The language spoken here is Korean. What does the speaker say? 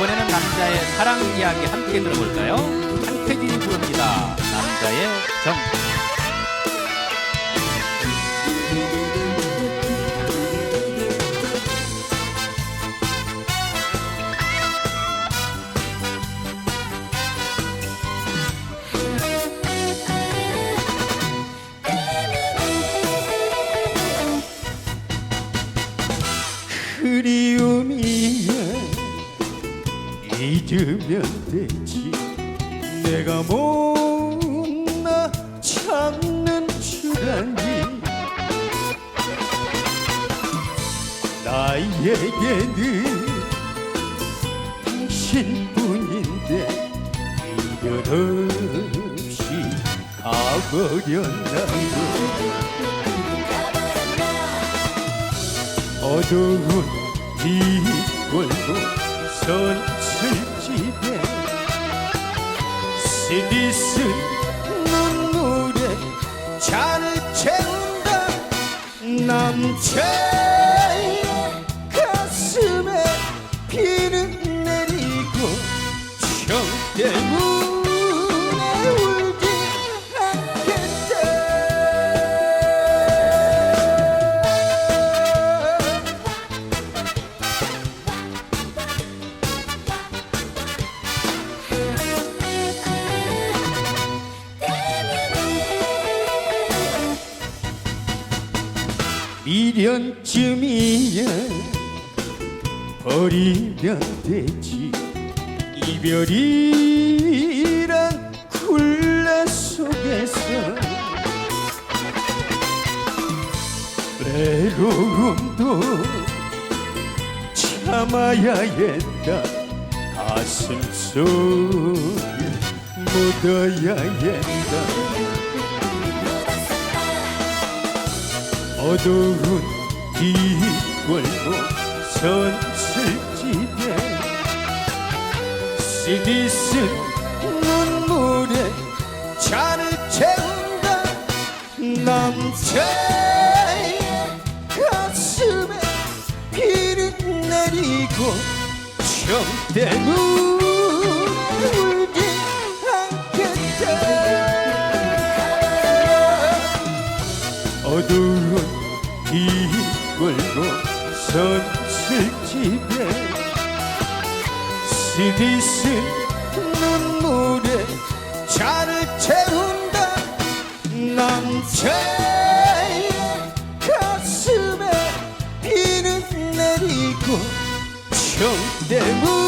이번에는 남자의 사랑 이야기 함께 들어볼까요? 한태진이 부릅니다. 남자의 정. 그리움이야 잊으면 되지. 내가 못나 줄 아니 나에게는 당신뿐인데 이별 없이 가버렸나요 어두운 뒷골목 선 스리스 눈물에 잔을 채운다. 남자의 가슴에 비는 내리고 정 때문 미련쯤이야 버리면 되지. 이별이란 굴레 속에서 외로움도 참아야 했다. 가슴 속에 묻어야 했다 어두운 뒷골목 선술집에 쓰디쓴 눈물에 잔을 채운다. 남자의 가슴에 비를 내리고 정 때문에 울지 않겠다. 어두운 선술집에 스디쓴 눈물에 잔을 채운다. 남자의 가슴에 비는 내리고 정 때문에